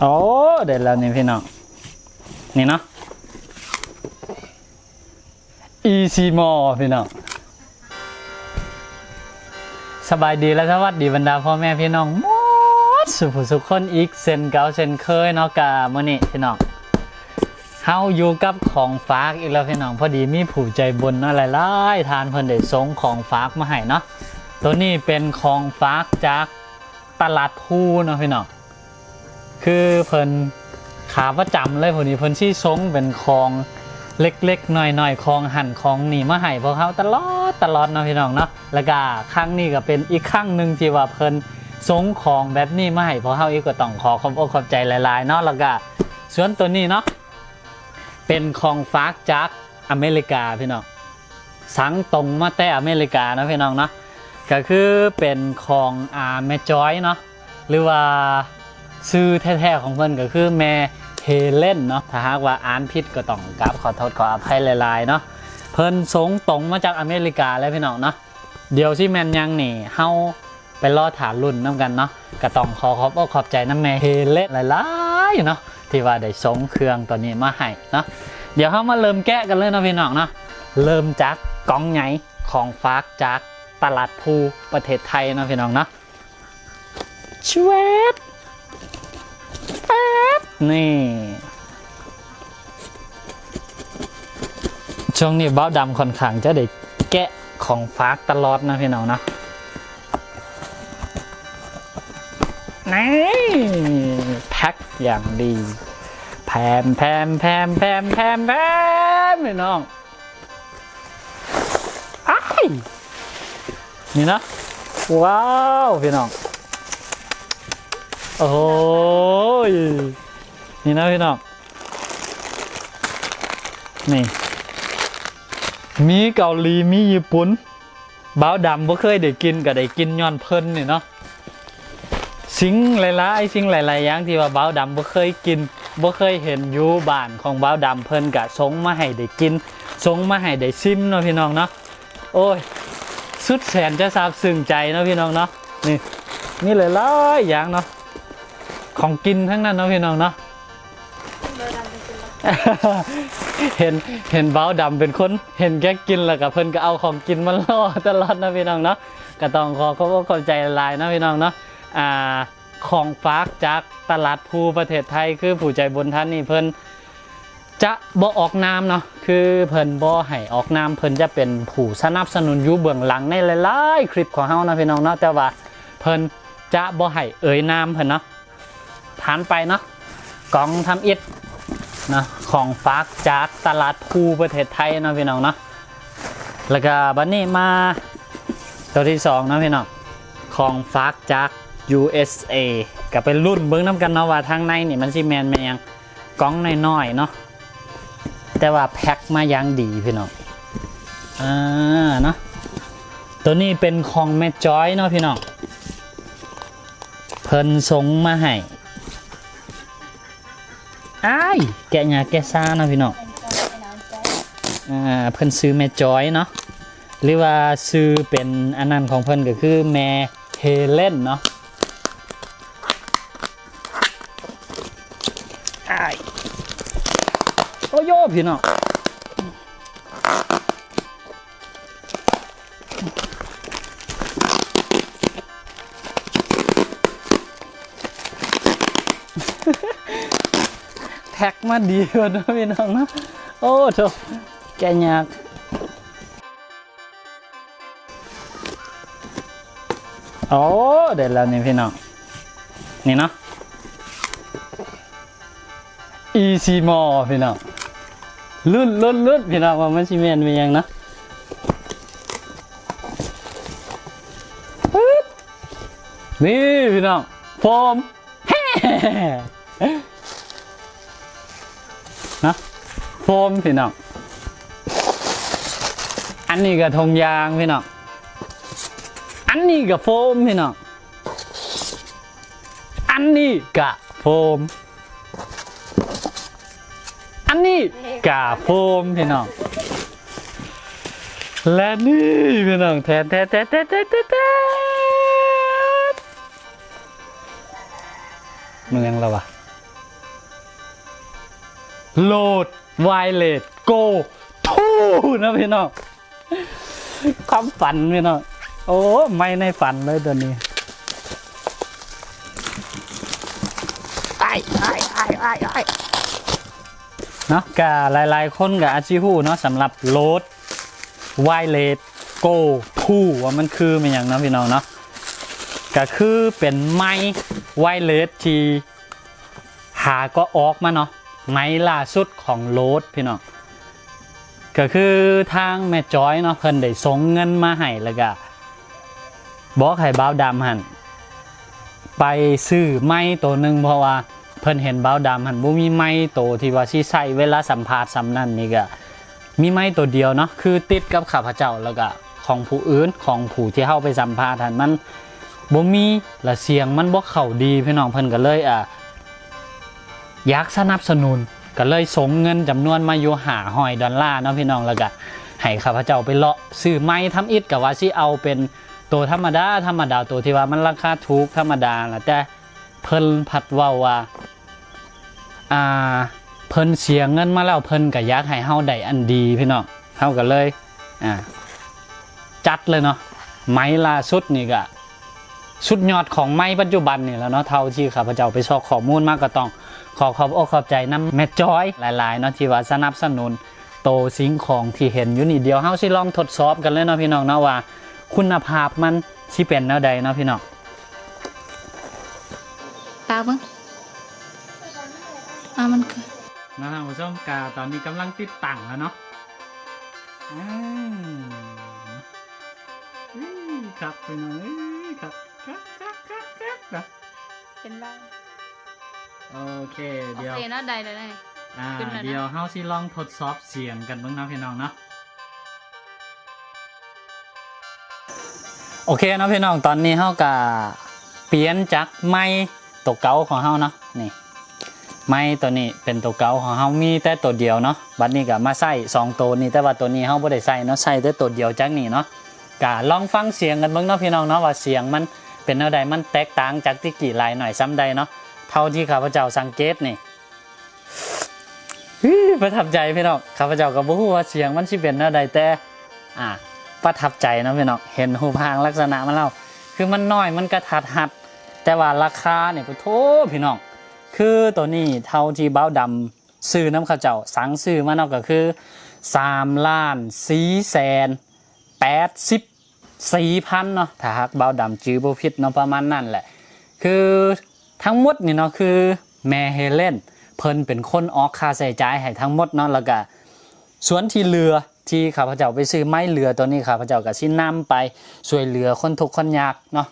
โอ้เด็ดแล้วนี่พี่น้อง นี่เนาะ Easy m o พี่น้องสบายดีและสวัสดีบรรดาพ่อแม่พี่น้องมดสุขสุขคนอีกเซนเก่าเซนเคยเนาะกาเมื่อนี้พี่น้องเฮาอยู่กับของฝากอีกแล้วพี่น้องพอดีมีผู้ใจบุญเนาะหลายๆทานเพิ่นได้ส่งของฝากมาให้เนาะตัวนี้เป็นของฝากจากตลาดภูเนาะพี่น้อง คือเพิ่นขาประจำเลยพอดีเพิ่นชี้ทรงเป็นของเล็กๆหน่อยๆของหั่นของนี่มาให้พวกเขาตลอดตลอดเนาะพี่น้องเนาะแล้วก็ครั้งนี้ก็เป็นอีกครั้งหนึ่งที่ว่าเพิ่นทรงของแบบนี้มาให้พวกเขาอีกก็ต้องขอขอบอกขอบใจหลายๆเนาะแล้วก็ส่วนตัวนี้เนาะเป็นของฝากจากอเมริกาพี่น้องสังตรงมาแต่อเมริกานะพี่น้องเนาะก็คือเป็นของอาแม่จอยเนาะหรือว่า ชื่อแท้ๆของเพิ่นก็คือแม่เฮเลนเนาะถ้าหากว่าอ่านผิดก็ต้องกราบขอโทษขออภัยหลายๆเนาะเพิ่นสงตรงมาจากอเมริกาเลยพี่น้องเนาะเดี๋ยวที่แมนยังนี่เฮาไปรอถามรุ่นน้ำกันเนาะก็ต้องขอขอบอกขอบใจน้ำแม่เฮเลนหลายๆเนาะที่ว่าได้สงเครื่องตัวนี้มาให้เนาะเดี๋ยวเรามาเริ่มแกะกันเลยเนาะพี่น้องเนาะเริ่มจากกองใหญ่ของฝากจากตลาดภูประเทศไทยนะพี่น้องเนาะชวบแป๊บนี่ช่วงนี้เบ้าดำค่อนข้างจะได้แกะของฝากตลอดนะพี่น้องนะนี่แพ็คอย่างดีแพมแพมแพมแพมแพมแพมพี่น้องไอ้นี่นะว้าวพี่น้อง โอ้ยนี่นะพี่น้องนี่ มีเกาหลีมีญี่ปุ่นบ้าวดำบ่เคยได้กินก็ได้กินย้อนเพิ่นนี่เนาะสิ่งหลายๆสิ่งหลายๆอย่างที่ว่าบ้าวดำบ่เคยกินบ่เคยเห็นอยู่บ้านของบ้าวดำเพิ่นกะส่งมาให้ได้กินส่งมาให้ได้ซิมเนาะพี่น้องเนาะโอ้ยสุดแสนจะซาบซึ้งใจเนาะพี่น้องเนาะนี่นี่หลายๆอย่างเนาะ ของกินทั้งนั้นเนาะพี่น้องเนาะเห็นเห็นเบ้าดำเป็นคน เห็นแกกินแล้วกับเพิ่นก็เอาของกินมาล่อตลอดนะพี่น้องเนาะก็ต้องขอขอบคุณขอบใจหลายนะพี่น้องเนาะอ่าของฝากจากตลาดภูประเทศไทยคือผู้ใจบุญท่านนี่เพิ่นจะบ่ออกนามเนาะคือเพิ่นบ่ให้ออกนามเพิ่นจะเป็นผู้สนับสนุนอยู่เบื้องหลังในหลายๆคลิปของเฮานะพี่น้องเนาะแต่ว่าเพิ่นจะบ่ให้เอ่ยนามเพิ่นเนาะ ผ่านไปเนาะกล่องทำอิฐนะของฝากจากตลาดภูประเทศไทยนะพี่น้องเนาะแล้วก็บันนี้มาตัวที่สองนะพี่น้องของฝากจาก USA ก็เป็นรุ่นเบิ้งน้ำกันเนาะว่าทางในนี่มันสิแมนแมนยังกล่องน้อยๆเนาะแต่ว่าแพ็คมาอย่างดีพี่น้องอ่าเนาะตัวนี้เป็นของแม่จอยเนาะพี่น้องเพิ่นส่งมาให้ อ้ายแกะหยาแกะซ่าเนาะพี่น้องอ่าเพิ่นซื้อแม่จอยเนาะหรือว่าซื้อเป็นอันนั้นของเพิ่นก็คือแม่เฮเลนเนาะอ้ายโอ้โยพี่น้อง แพ็คมาดีกว่าเนะพี่น้องนะโอ้โถแกยากโอ้เด็ดแล้วนี่พี่น้อง นี่เนาะ Easy m o พี่น้องลุ่นลุ่นลุ่นพี่น้องว่ามันชิเมนเป็นยังนะนี่พี่น้องโฟมแฮ่ นะโฟมพี่น้องอันนี้ก็ทงยางพี่น้องอันนี้ก็โฟมพี่น้องอันนี้ก็โฟม อันนี้กาโฟมพี่น้องและนี่พี่น้องแทนแทนแทนแทนแทนแทนแทนมึงยังเราวะ โหลดไวเลสโกทูนะพี่น้องความฝันพี่น้องโอ้ไม่ในฝันเลยตัวนี้ไอ้ไอ้ไอ้ไอ้ไอ้เนาะกะหลาย ๆ คนกับอาชีหูเนาะสำหรับโหลดไวเลสโกทูว่ามันคือเป็นอย่างเนาะพี่น้องเนาะก็คือเป็นไม้ไวเลสที่หาก็ออกมาเนาะ ไม้ล่าสุดของโรดพี่น้องก็คือทางแม่จอยเนาะเพิ่นได้ส่งเงินมาให้แล้วก็บอกให้บ้าวดำหันไปซื้อไม้ตัวหนึ่งเพราะว่าเพิ่นเห็นบ้าวดำหันบ่มีไม้ตัวที่ว่าสิใช้เวลาสัมภาษณ์สำนั่นนี่ก็มีไม้ตัวเดียวเนาะคือติดกับข้าพเจ้าแล้วก็ของผู้อื่นของผู้ที่เข้าไปสัมภาษณ์หันมันบ่มีและเสียงมันบ่เข้าดีพี่น้องเพิ่นก็เลยอะ อยากสนับสนุนก็เลยส่งเงินจำนวนมาอยู่หาหอยดอลลาร์เนาะพี่น้องแล้วก็ให้ข้าพเจ้าไปเลาะซื้อไม้ทำอิฐกับว่าสิเอาเป็นตัวธรรมดาธรรมดาตัวที่ว่ามันราคาถูกธรรมดาแหละแต่เพิ่นผัดว่าว่าอ่าเพิ่นเสียเงินมาแล้วเพิ่นก็อยากให้เฮาได้อันดีพี่น้องเฮาก็เลยอ่าจัดเลยเนาะไม้ล่าสุดนี่ก็สุดยอดของไม้ปัจจุบันนี่แล้วเนาะเท่าที่ข้าพเจ้าไปซอกข้อมูลมากก็ต้อง ขอขอบอกขอบใจน้ำแม่จอยหลายๆเนาะที่ว่าสนับสนุนโตสิ่งของที่เห็นอยู่นี่เดียวเฮาสิลองทดสอบกันเลยเนาะพี่น้องเนาะว่า คุณภาพมันสิเป็นแนวใดเนาะพี่น้องตาเบิ่งอ่ามันคือนะท่านผู้ชมกาตอนนี้กำลังติดตั้งแล้วเนาะอืมอื้อครับพี่น้อง โอเคโอเดี๋ยวเคเนาะได้ได้ได้ อ่าขึ้นแล้วนะ เดี๋ยวเฮาสิลองทดสอบเสียงกันเบ้างนะพี่น้องเนาะโอเคเนาะพี่น้องตอนนี้เฮาก็เปลี่ยนจากไม้ตัวเก่าของเฮาเนาะนี่ไม้ตัวนี้เป็นตัวเก่าของเฮามีแต่ตัวเดียวเนาะบัดนี้ก็มาใส่สองตัวนี้แต่ว่าตัวนี้เฮาบ่ได้ใส่เนาะใส่แต่ตัวเดียวจากนี้เนาะก็ลองฟังเสียงกันเบิ่งเนาะพี่น้องเนาะว่าเสียงมันเป็นแนวใดมันแตกต่างจากที่กี่ลายหน่อยซ้ำใดเนาะ เท่าที่ข้าพเจ้าสังเกตนี่ประทับใจพี่น้องข้าพเจ้าก็บ่ฮู้ว่าเสียงมันสิเป็นแนวใดแต่ อ่า ประทับใจนะพี่น้องเห็นรูปร่างลักษณะมันแล้วคือมันน้อยมันกระทัดหัด แต่ว่าราคาเนี่ยก็โทพี่น้องคือตัวนี้เท่าที่เบ้าดำซื้อน้ำข้าวเจ้าสั่งซื้อมาเนาะก็คือ3ล้าน4แสน80 4พันเนาะถ้าหากเบ้าดำจื้อบ่ผิดเนาะประมาณนั้นแหละ คือ ทั้งหมดนี่เนาะคือแม่เฮเลนเพิ่นเป็นคนออกค่าใช้จ่ายให้ทั้งหมดเนาะแล้วก็ส่วนที่เรือที่ข้าพเจ้าไปซื้อไม้เรือตัวนี้ข้าพเจ้าก็สินำไปช่วยเหลือคนทุกข์คนยากเนาะ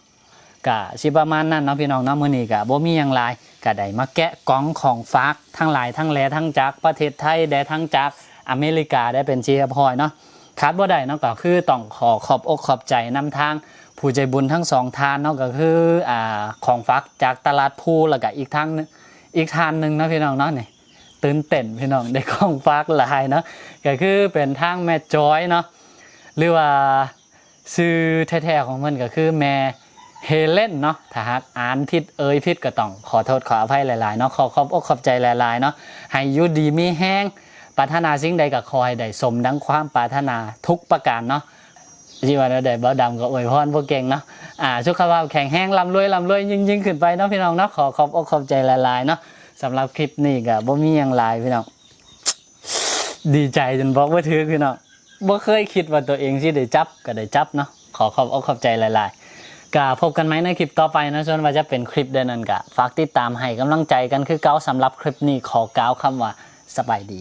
ก็สิประมาณนั้นเนาะพี่น้องเนาะมื้อนี้ก็บ่มีหยังหลายก็ได้มาแกะกล่องของฝากทั้งหลายทั้งแลทั้งจากประเทศไทยได้ทั้งจากอเมริกาได้เป็นเชียร์พอยเนาะขาดบ่ได้เนาะก็คือต้องขอขอบอกขอบใจนำทาง ผู้ใจบุญทั้งสองทานเนาะก็คืออ่าของฟักจากตลาดภูแล้วก็อีกทางหนึงอีกทานหนึ่งนะพี่น้องเนาะนี่ตื่นเต้นพี่น้องได้ของฟักหลายเนาะก็คือเป็นทางแม่จอยเนาะหรือว่าชื่อแท้ๆของมันก็คือแม่เฮเลนเนาะถ้าหากอ่านผิดเอ่ยผิดก็ต้องขอโทษขออภัยหลายๆเนาะขอขอบอกขอบใจหลายๆเนาะให้ยุดีมีแห้งปรารถนาสิ่งใดก็คอยได้สมดังความปรารถนาทุกประการเนาะ ที่ว่าเราได้เบาดำก็อวยพรพวกเก่งเนาะอ่าสุขภาพแข็งแรงร่ำรวยร่ำรวยยิ่งยิ่งขึ้นไปเนาะพี่น้องเนาะขอขอบอกขอบใจหลายๆเนาะสำหรับคลิปนี้ก็บ่มีหยังหลายพี่น้องดีใจจนบอกว่าถือพี่น้องบ่เคยคิดว่าตัวเองสิได้จับก็ได้จับเนาะขอขอบอกขอบใจหลาย ๆก็พบกันไหมในคลิปต่อไปนะส่วนว่าจะเป็นคลิปใดนั้นก็ฝากติดตามให้กำลังใจกันคือเก่าสำหรับคลิปนี้ขอกล่าวคำว่าสบายดี